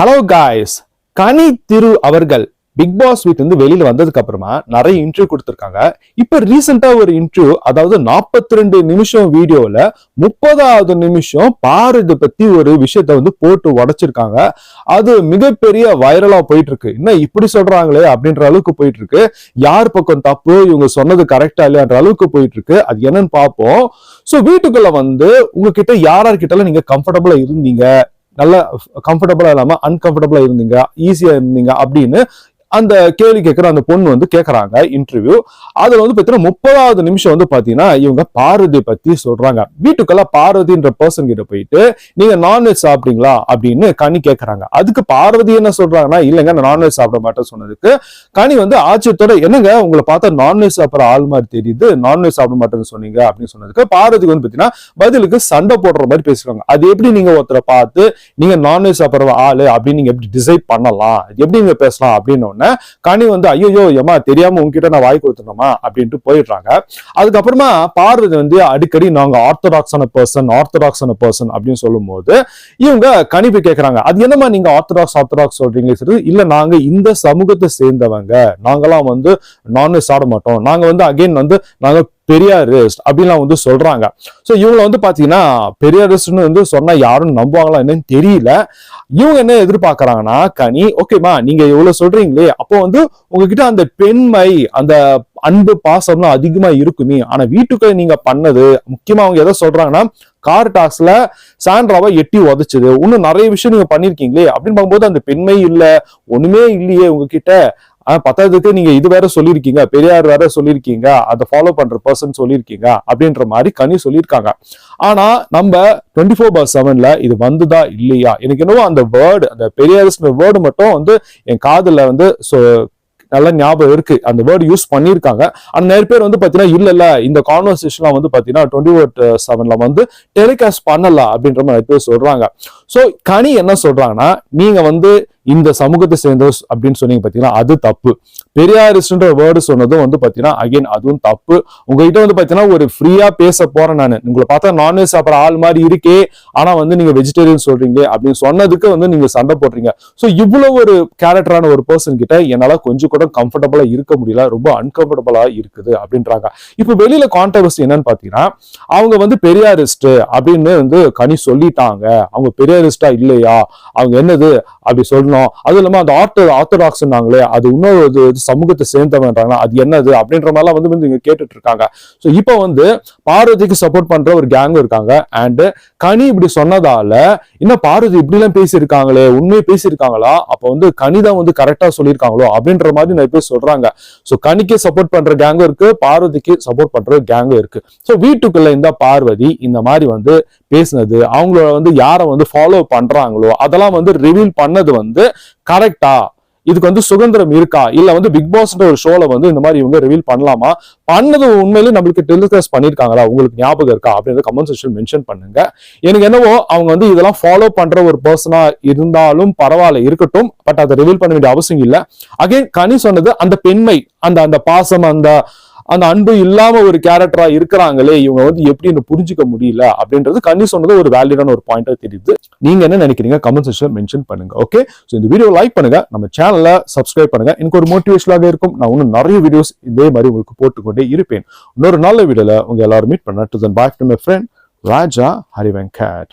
Hello guys கனி திரு அவர்கள் big pass வீட் வந்து வெளியில வந்ததுக்கு அப்புறமா நிறைய இன்டர்வியூ கொடுத்துருக்காங்க. இப்ப ரீசெண்டா ஒரு இன்டர்வியூ அதாவது 42 ரெண்டு நிமிஷம் வீடியோல முப்பதாவது நிமிஷம் பாரதி பத்தி ஒரு விஷயத்த வந்து போட்டு உடைச்சிருக்காங்க. அது மிகப்பெரிய வைரலா போயிட்டு இருக்கு என்ன இப்படி சொல்றாங்களே அப்படின்ற அளவுக்கு போயிட்டு இருக்கு யார் பக்கம் தப்பு இவங்க சொன்னது கரெக்டா இல்லையான்ற அளவுக்கு போயிட்டு இருக்கு அது என்னன்னு பார்ப்போம். ஸோ வீட்டுக்குள்ள வந்து உங்ககிட்ட யாரார்கிட்ட நீங்க கம்ஃபர்டபுளா இருந்தீங்க? நல்ல கம்ஃபர்டபுளாக இல்லாம அன்கம்ஃபர்டபுளாக இருந்தீங்க ஈஸியா இருந்தீங்க அப்படின்னு அந்த கேள்வி கேட்கிற அந்த பொண்ணு வந்து கேட்குறாங்க இன்டர்வியூ அதுல வந்து பாத்தீங்கன்னா முப்பதாவது நிமிஷம் வந்து பாத்தீங்கன்னா இவங்க பார்வதி பத்தி சொல்றாங்க. வீட்டுக்குள்ள பார்வதின்ற பர்சன் கிட்ட போயிட்டு நீங்க நான்வெஜ் சாப்பிட்டீங்களா அப்படின்னு கனி கேட்குறாங்க அதுக்கு பார்வதி என்ன சொல்றாங்கன்னா இல்லைங்க நான் நான்வெஜ் சாப்பிட மாட்டேன் சொன்னதுக்கு. கனி வந்து ஆச்சரியத்தோட என்னங்க உங்களை பார்த்தா நான்வெஜ் சாப்பிட்ற ஆள் மாதிரி தெரியுது நான்வெஜ் சாப்பிட மாட்டேன்னு சொன்னீங்க அப்படின்னு சொன்னதுக்கு பார்வதிக்கு வந்து பாத்தீங்கன்னா பதிலுக்கு சண்டை போடுற மாதிரி பேசுறாங்க. அது எப்படி நீங்க ஒருத்தரை பார்த்து நீங்க நான்வெஜ் சாப்பிட்ற ஆளு அப்படின்னு நீங்க எப்படி டிசைட் பண்ணலாம்? எப்படி நீங்க பேசலாம்? அப்படின்னு உடனே கனி வந்து ஐயோ ஏமா தெரியாம உங்ககிட்ட நான் வாய் கொடுத்துருந்தோமா அப்படின்ட்டு போயிடுறாங்க. அதுக்கப்புறமா பார்வதி வந்து அடிக்கடி நாங்க ஆர்த்தடாக்ஸான பர்சன் ஆர்த்தடாக்ஸான பர்சன் அப்படின்னு சொல்லும்போது இவங்க கணிப்பு கேட்கறாங்க அது என்னமா நீங்க ஆர்த்தடாக்ஸ் ஆர்த்தடாக்ஸ் சொல்றீங்க சரி இல்ல நாங்க இந்த சமூகத்தை சேர்ந்தவங்க. நாங்கெல்லாம் வந்து நான்வெஜ் சாப்பிட மாட்டோம். நாங்க வந்து அகைன் வந்து நாங்க பெரியாரிஸ்ட் அப்படின்லாம் வந்து சொல்றாங்க. ஸோ இவங்களை வந்து பாத்தீங்கன்னா பெரியாரிஸ்ட்னு வந்து சொன்னா யாரும் நம்புவாங்களா என்னன்னு தெரியல. இவங்க என்ன எதிர்பார்க்கறாங்கன்னா கனி ஓகேமா நீங்க இவ்வளவு சொல்றீங்களே அப்போ வந்து உங்ககிட்ட அந்த பெண்மை அந்த அன்பு பாசம்லாம் அதிகமா இருக்குமே. ஆனா வீட்டுக்குள்ள நீங்க பண்ணது முக்கியமா அவங்க எதை சொல்றாங்கன்னா கார் டாக்ஸ்ல சாண்ட்ராவை எட்டி உதச்சுது. இன்னும் நிறைய விஷயம் நீங்க பண்ணிருக்கீங்களே அப்படின்னு பார்க்கும்போது அந்த பெண்மை இல்ல ஒண்ணுமே இல்லையே உங்ககிட்ட. ஆனா பத்தாவதுக்கு நீங்க இது வேற சொல்லியிருக்கீங்க பெரியார் வேற சொல்லியிருக்கீங்க அதை ஃபாலோ பண்ற பர்சன் சொல்லியிருக்கீங்க அப்படின்ற மாதிரி கனி சொல்லியிருக்காங்க. ஆனா நம்ம டுவெண்ட்டி ஃபோர் பார் செவன்ல இது வந்துதா இல்லையா? எனக்கு என்னவோ அந்த வேர்டு அந்த பெரியாரிஸ்ட் வேர்டு மட்டும் வந்து என் காதுல வந்து நல்லா நல்ல ஞாபகம் இருக்கு. அந்த வேர்டு யூஸ் பண்ணியிருக்காங்க. ஆனால் நிறைய பேர் வந்து பார்த்தீங்கன்னா இல்லை இல்லை இந்த கான்வர்சேஷன்லாம் வந்து பார்த்தீங்கன்னா டுவெண்ட்டி ஃபோர் செவன்ல வந்து டெலிகாஸ்ட் பண்ணலாம் அப்படின்ற மாதிரி நிறைய பேர் சொல்றாங்க. ஸோ கனி என்ன சொல்றாங்கன்னா நீங்க வந்து இந்த சமூகத்தை சேர்ந்தவர் அப்படின்னு சொன்னீங்க பாத்தீங்கன்னா அது தப்பு. பெரியாரிஸ்ட்ன்ற வேர்டு சொன்னதும் வந்து பாத்தீங்கன்னா அகைன் அதுவும் தப்பு. உங்ககிட்ட வந்து பாத்தீங்கன்னா ஒரு ஃப்ரீயா பேச போறேன் நான். உங்களை பார்த்தா நான்வெஜ் சாப்பிட்ற ஆள் மாதிரி இருக்கே. ஆனா வந்து நீங்க வெஜிடேரியன் சொல்றீங்களே அப்படின்னு சொன்னதுக்கு வந்து நீங்க சண்டை போடுறீங்க. ஸோ இவ்வளவு ஒரு கேரக்டரான ஒரு பர்சன் கிட்ட என்னால கொஞ்சம் கூட கம்ஃபர்டபுளா இருக்க முடியல. ரொம்ப அன்கம்ஃபர்டபுளா இருக்குது அப்படின்றாங்க. இப்போ வெளியில கான்ட்ரவர்சி என்னன்னு பாத்தீங்கன்னா அவங்க வந்து பெரியாரிஸ்ட் அப்படின்னு வந்து கனி சொல்லிட்டாங்க. அவங்க பெரியாரிஸ்டா இல்லையா? அவங்க என்னது? அப்படி பண்ணலாம் அதுவும் இல்லாமல் அந்த ஆர்த்த ஆர்த்தடாக்ஸ் சொன்னாங்களே அது இன்னொரு இது சமூகத்தை சேர்ந்தவன்றாங்க அது என்னது அப்படின்ற மாதிரிலாம் வந்து வந்து இங்க கேட்டுட்டு இருக்காங்க ஸோ இப்போ வந்து பார்வதிக்கு சப்போர்ட் பண்ற ஒரு கேங்கும் இருக்காங்க. அண்ட் கனி இப்படி சொன்னதால இன்னும் பார்வதி இப்படிலாம் பேசியிருக்காங்களே உண்மையை பேசியிருக்காங்களா? அப்போ வந்து கனி தான் வந்து கரெக்டா சொல்லியிருக்காங்களோ? அப்படின்ற மாதிரி நிறைய பேர் சொல்றாங்க. ஸோ கனிக்கு சப்போர்ட் பண்ற கேங்கும் இருக்கு பார்வதிக்கு சப்போர்ட் பண்ற கேங்கும் இருக்கு. ஸோ வீட்டுக்குள்ள இந்த பார்வதி இந்த மாதிரி வந்து பேசுனது அவங்கள வந்து யாரை வந்து ஃபாலோ பண்றாங்களோ அதெல்லாம் வந்து ரிவீல் பண்ணது வந்து கரெக்டா இதுக்கு வந்து சுதந்திரம் இருக்கா? இல்ல வந்து பிக் பாஸ்ன்ற ஒரு ஷோல வந்து இந்த மாதிரி இவங்க ரிவீல் பண்ணலாமா? பண்ணது உண்மையிலே நம்மளுக்கு டெலிகாஸ்ட் பண்ணிருக்காங்களா உங்களுக்கு ஞாபகம் இருக்கா? அப்படின்றத கமெண்ட் செக்ஷன் மென்ஷன் பண்ணுங்க. எனக்கு என்னவோ அவங்க வந்து இதெல்லாம் ஃபாலோ பண்ற ஒரு பர்சனா இருந்தாலும் பரவாயில்ல இருக்கட்டும் பட் அதை ரிவீல் பண்ண வேண்டிய அவசியம் இல்லை. அகைன் கனி சொன்னது அந்த பெண்மை அந்த அந்த பாசம் அந்த அந்த அன்பு இல்லாம ஒரு கேரக்டரா இருக்கிறாங்களே இவங்க வந்து எப்படின்னு புரிஞ்சுக்க முடியல அப்படின்றது கண்ணி சொன்னது ஒரு வேலிடான ஒரு பாயிண்டா தெரியுது. நீங்க என்ன நினைக்கிறீங்க? கமெண்ட் செக்ஷன் மென்ஷன் பண்ணுங்க ஓகே ஸோ இந்த வீடியோ லைக் பண்ணுங்க நம்ம சேனலை சப்ஸ்கிரைப் பண்ணுங்க. எனக்கு ஒரு மோட்டிவேஷனாக இருக்கும். நான் இன்னும் நிறைய வீடியோஸ் இதே மாதிரி உங்களுக்கு போட்டுக்கொண்டே இருப்பேன். இன்னொரு நல்ல வீடியோல உங்க எல்லாரும் மீட் பண்ண. டு தன் bye my friend Raja Harivenkat